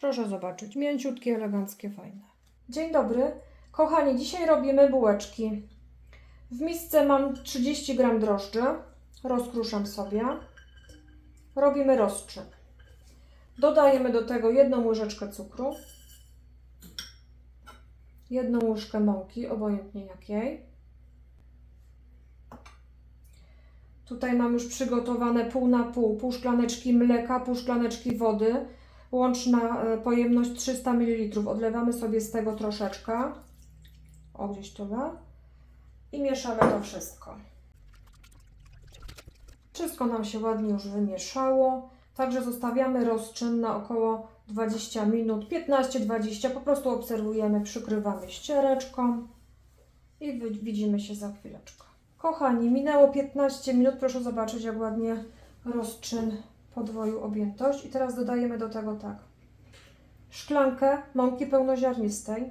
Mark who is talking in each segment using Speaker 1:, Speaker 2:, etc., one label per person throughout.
Speaker 1: Proszę zobaczyć, mięciutkie, eleganckie, fajne. Dzień dobry. Kochani, dzisiaj robimy bułeczki. W misce mam 30 gram drożdży. Rozkruszam sobie. Robimy rozczyn. Dodajemy do tego jedną łyżeczkę cukru, jedną łyżkę mąki, obojętnie jakiej. Tutaj mam już przygotowane pół na pół, pół szklaneczki mleka, pół szklaneczki wody. Łączna e, pojemność 300 ml. Odlewamy sobie z tego troszeczkę. O, gdzieś tyle. I mieszamy to wszystko. Wszystko nam się ładnie już wymieszało. Także zostawiamy rozczyn na około 20 minut, 15-20. Po prostu obserwujemy, przykrywamy ściereczką i widzimy się za chwileczkę. Kochani, minęło 15 minut. Proszę zobaczyć, jak ładnie rozczyn podwoił objętość. I teraz dodajemy do tego tak. Szklankę mąki pełnoziarnistej.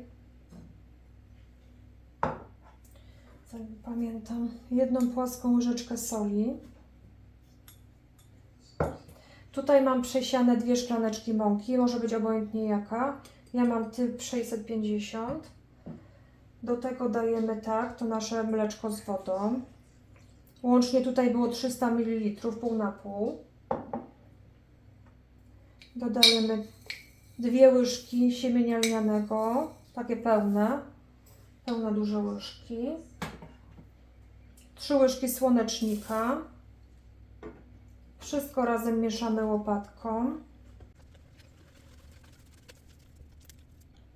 Speaker 1: Pamiętam. Jedną płaską łyżeczkę soli. Tutaj mam przesiane dwie szklaneczki mąki, może być obojętnie jaka. Ja mam typ 650. Do tego dajemy tak, to nasze mleczko z wodą. Łącznie tutaj było 300 ml, pół na pół. Dodajemy dwie łyżki siemienia lnianego, takie pełne, pełne duże łyżki. Trzy łyżki słonecznika. Wszystko razem mieszamy łopatką.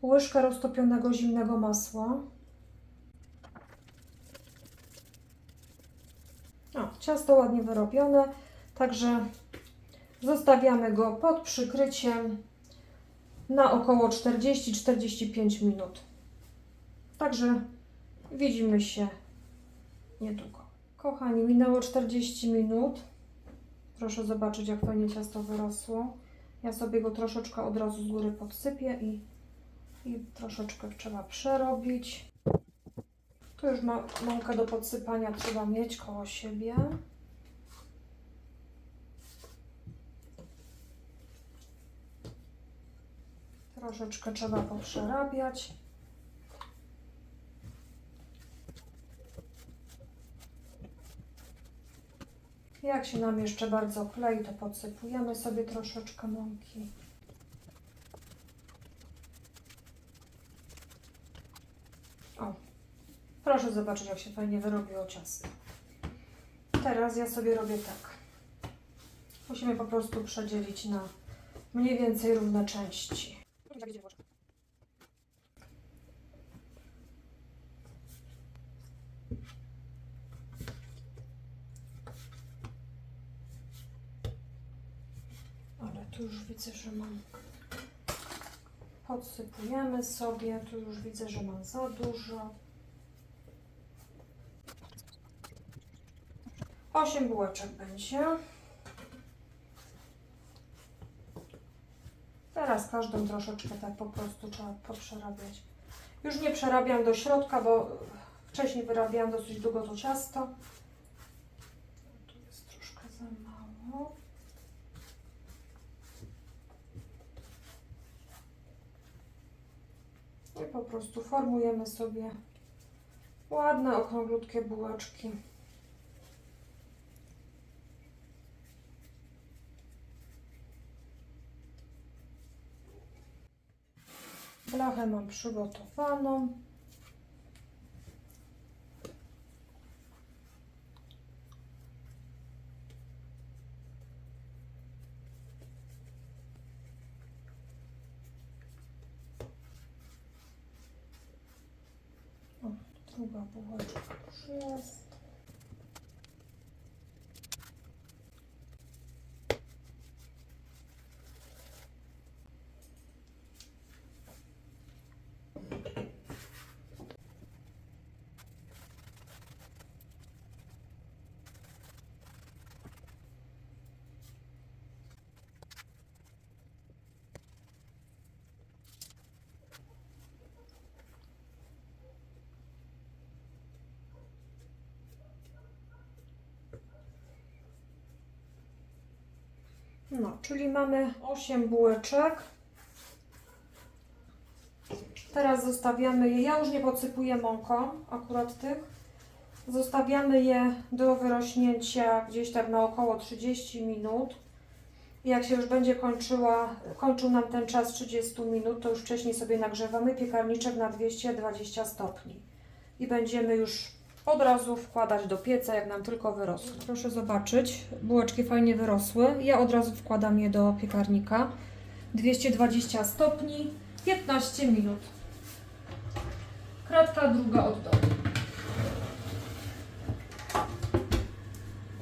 Speaker 1: Łyżka roztopionego zimnego masła. O, ciasto ładnie wyrobione, także zostawiamy go pod przykryciem na około 40-45 minut. Także widzimy się niedługo. Kochani, minęło 40 minut. Proszę zobaczyć, jak fajnie ciasto wyrosło. Ja sobie go troszeczkę od razu z góry podsypię i, i troszeczkę trzeba przerobić. Tu już ma, mąkę do podsypania trzeba mieć koło siebie. Troszeczkę trzeba poprzerabiać. Jak się nam jeszcze bardzo klei, to podsypujemy sobie troszeczkę mąki. O, proszę zobaczyć, jak się fajnie wyrobiło ciasto. Teraz ja sobie robię tak. Musimy po prostu przedzielić na mniej więcej równe części. Ale tu już widzę, że mam. Podsypujemy sobie. Tu już widzę, że mam za dużo. Osiem bułeczek będzie. Teraz każdą troszeczkę tak po prostu trzeba poprzerabiać. Już nie przerabiam do środka, bo wcześniej wyrabiałam dosyć długo to ciasto. Tu jest troszkę za mało. I po prostu formujemy sobie ładne, okrąglutkie bułeczki. Blachę mam przygotowaną. O, druga bułeczka już jest. No, czyli mamy 8 bułeczek. Teraz zostawiamy je, ja już nie posypuję mąką, akurat tych. Zostawiamy je do wyrośnięcia gdzieś tak na około 30 minut. Jak się już będzie kończyła, kończył nam ten czas 30 minut, to już wcześniej sobie nagrzewamy piekarniczek na 220 stopni. I będziemy już od razu wkładać do pieca, jak nam tylko wyrosły. Proszę zobaczyć, bułeczki fajnie wyrosły. Ja od razu wkładam je do piekarnika. 220 stopni, 15 minut. Kratka druga od dołu.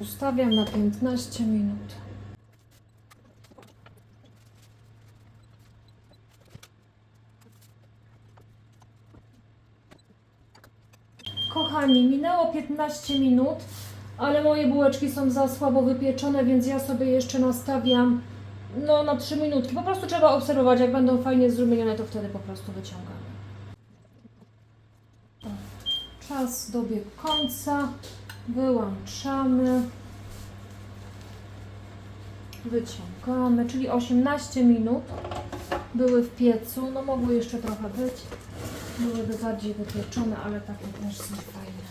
Speaker 1: Ustawiam na 15 minut. Kochani, minęło 15 minut, ale moje bułeczki są za słabo wypieczone, więc ja sobie jeszcze nastawiam no, na 3 minutki. Po prostu trzeba obserwować, jak będą fajnie zrumienione, to wtedy po prostu wyciągamy. O, Czas dobiegł końca. Wyłączamy. Wyciągamy, czyli 18 minut były w piecu. No mogły jeszcze trochę być. Byłyby bardziej wypieczone, ale takie też są fajne.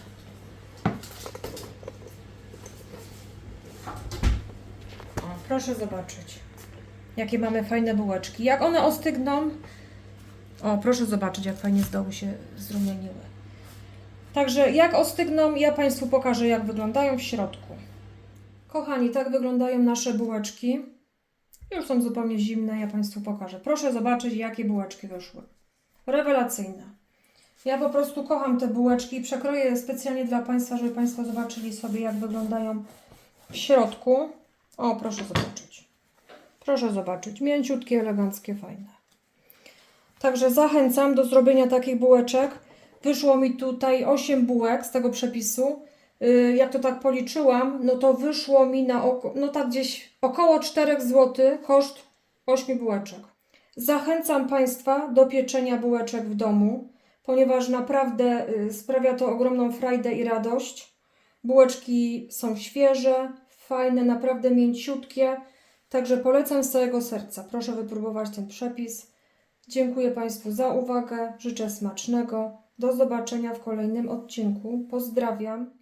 Speaker 1: O, proszę zobaczyć, jakie mamy fajne bułeczki. Jak one ostygną, o, proszę zobaczyć, jak fajnie z dołu się zrumieniły. Także jak ostygną, ja Państwu pokażę, jak wyglądają w środku. Kochani, tak wyglądają nasze bułeczki. Już są zupełnie zimne, ja Państwu pokażę. Proszę zobaczyć, jakie bułeczki wyszły. Rewelacyjne. Ja po prostu kocham te bułeczki i przekroję specjalnie dla Państwa, żeby Państwo zobaczyli sobie, jak wyglądają w środku. O, proszę zobaczyć. Proszę zobaczyć. Mięciutkie, eleganckie, fajne. Także zachęcam do zrobienia takich bułeczek. Wyszło mi tutaj 8 bułek z tego przepisu. Yy, Jak to tak policzyłam, no to wyszło mi na oko, no tak gdzieś około 4 zł koszt 8 bułeczek. Zachęcam Państwa do pieczenia bułeczek w domu, ponieważ naprawdę y, sprawia to ogromną frajdę i radość. Bułeczki są świeże, fajne, naprawdę mięciutkie, także polecam z całego serca. Proszę wypróbować ten przepis. Dziękuję Państwu za uwagę, życzę smacznego. Do zobaczenia w kolejnym odcinku. Pozdrawiam.